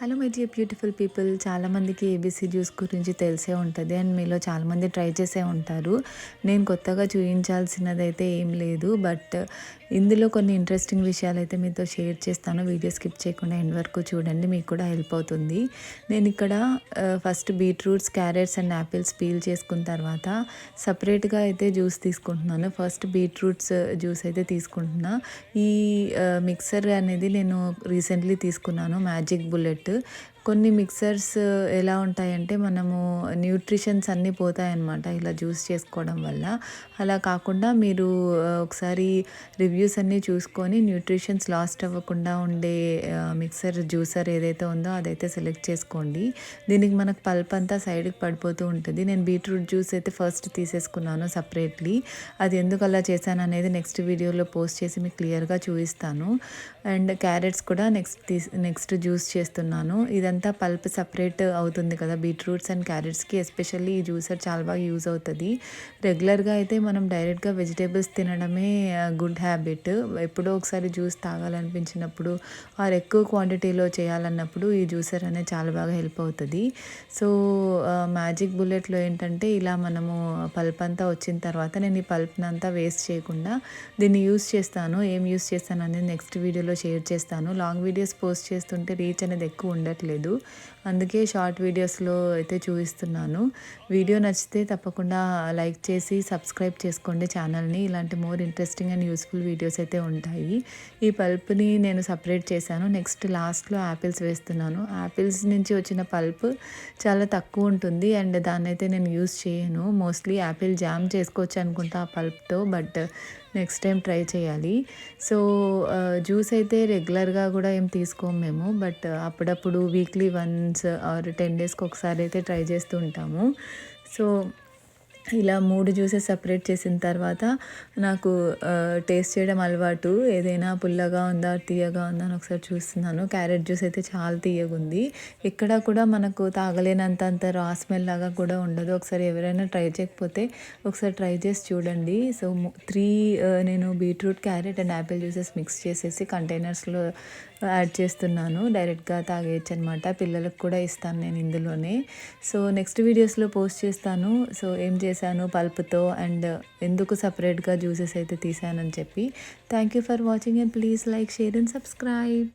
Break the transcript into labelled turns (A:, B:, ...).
A: Hello my dear beautiful people చాలామందికి ABC juice గురించి తెలిసే ఉంటుంది అండ్ మీలో చాలామంది ట్రై చేసే ఉంటారు. నేను కొత్తగా చూపించాల్సినది అయితే ఏం లేదు బట్ ఇందులో కొన్ని ఇంట్రెస్టింగ్ విషయాలు అయితే మీతో షేర్ చేస్తాను. వీడియో స్కిప్ చేయకుండా ఎండ్ వరకు చూడండి మీకు కూడా హెల్ప్ అవుతుంది. నేను ఇక్కడ first beetroots carrots and apples peel చేసుకున్న తర్వాత సపరేట్గా అయితే జ్యూస్ తీసుకుంటున్నాను. ఫస్ట్ బీట్రూట్స్ జ్యూస్ అయితే తీసుకుంటున్నా. ఈ మిక్సర్ అనేది నేను రీసెంట్లీ తీసుకున్నాను మ్యాజిక్ బుల్లెట్. கொடுத்து కొన్ని మిక్సర్స్ ఎలా ఉంటాయంటే మనము న్యూట్రిషన్స్ అన్నీ పోతాయన్నమాట ఇలా జ్యూస్ చేసుకోవడం వల్ల. అలా కాకుండా మీరు ఒకసారి రివ్యూస్ అన్నీ చూసుకొని న్యూట్రిషన్స్ లాస్ట్ అవ్వకుండా ఉండే మిక్సర్ జ్యూసర్ ఏదైతే ఉందో అదైతే సెలెక్ట్ చేసుకోండి. దీనికి మనకు పల్ప్ అంతా సైడ్కి పడిపోతూ ఉంటుంది. నేను బీట్రూట్ జ్యూస్ అయితే ఫస్ట్ తీసేసుకున్నాను సపరేట్లీ. అది ఎందుకు అలా చేశాను అనేది నెక్స్ట్ వీడియోలో పోస్ట్ చేసి మీకు క్లియర్గా చూపిస్తాను. అండ్ క్యారెట్స్ కూడా నెక్స్ట్ తీ నెక్స్ట్ జ్యూస్ చేస్తున్నాను. ఇదంతా ఇదంతా పల్ప్ సపరేట్ అవుతుంది కదా బీట్రూట్స్ అండ్ క్యారెట్స్కి ఎస్పెషల్లీ ఈ జ్యూసర్ చాలా బాగా యూజ్ అవుతుంది. రెగ్యులర్గా అయితే మనం డైరెక్ట్గా వెజిటేబుల్స్ తినడమే గుడ్ హ్యాబిట్. ఎప్పుడో ఒకసారి జ్యూస్ తాగాలనిపించినప్పుడు ఆర్ ఎక్కువ క్వాంటిటీలో చేయాలన్నప్పుడు ఈ జ్యూసర్ అనేది చాలా బాగా హెల్ప్ అవుతుంది. సో మ్యాజిక్ బుల్లెట్లో ఏంటంటే ఇలా మనము పల్ప్ అంతా వచ్చిన తర్వాత నేను ఈ పల్ప్ని అంతా వేస్ట్ చేయకుండా దీన్ని యూస్ చేస్తాను. ఏం యూస్ చేస్తాను అనేది నెక్స్ట్ వీడియోలో షేర్ చేస్తాను. లాంగ్ వీడియోస్ పోస్ట్ చేస్తుంటే రీచ్ అనేది ఎక్కువ ఉండట్లేదు. లేదు. అందుకే షార్ట్ వీడియోస్లో అయితే చూపిస్తున్నాను. వీడియో నచ్చితే తప్పకుండా లైక్ చేసి సబ్స్క్రైబ్ చేసుకోండి ఛానల్ని. ఇలాంటి more interesting and useful videos అయితే ఉంటాయి. ఈ పల్ప్ని నేను సపరేట్ చేశాను. నెక్స్ట్ లాస్ట్లో యాపిల్స్ వేస్తున్నాను. యాపిల్స్ నుంచి వచ్చిన పల్ప్ చాలా తక్కువ ఉంటుంది. అండ్ దాన్ని అయితే నేను యూస్ చేయను. మోస్ట్లీ యాపిల్ జామ్ చేసుకోవచ్చు అనుకుంటా ఆ పల్ప్తో. బట్ నెక్స్ట్ టైం ట్రై చేయాలి. సో జ్యూస్ అయితే రెగ్యులర్గా కూడా ఏం తీసుకోము మేము. బట్ అప్పుడప్పుడు వీక్లీ వన్స్ ఆర్ టెన్ డేస్కి ఒకసారి అయితే ట్రై చేస్తూ ఉంటాము. సో ఇలా మూడు జ్యూసెస్ సపరేట్ చేసిన తర్వాత నాకు టేస్ట్ చేయడం అలవాటు. ఏదైనా పుల్లగా ఉందా తీయగా ఉందా అని ఒకసారి చూస్తున్నాను. క్యారెట్ జ్యూస్ అయితే చాలా తీయగా ఉంది. ఎక్కడ కూడా మనకు తాగలేనంత అంత రా స్మెల్ లాగా కూడా ఉండదు. ఒకసారి ఎవరైనా ట్రై చేయకపోతే ఒకసారి ట్రై చేసి చూడండి. సో త్రీ నేను beetroot carrot and apple juices mix చేసేసి కంటైనర్స్లో యాడ్ చేస్తున్నాను. డైరెక్ట్గా తాగేయచ్చు అనమాట పిల్లలకు కూడా ఇస్తాను నేను ఇందులోనే. సో నెక్స్ట్ వీడియోస్లో పోస్ట్ చేస్తాను. సో ఏం చేశాను? పల్ప్తో అండ్ ఎందుకు సపరేట్గా జ్యూసెస్ అయితే తీసానని చెప్పి. Thank you for watching and please like share and subscribe.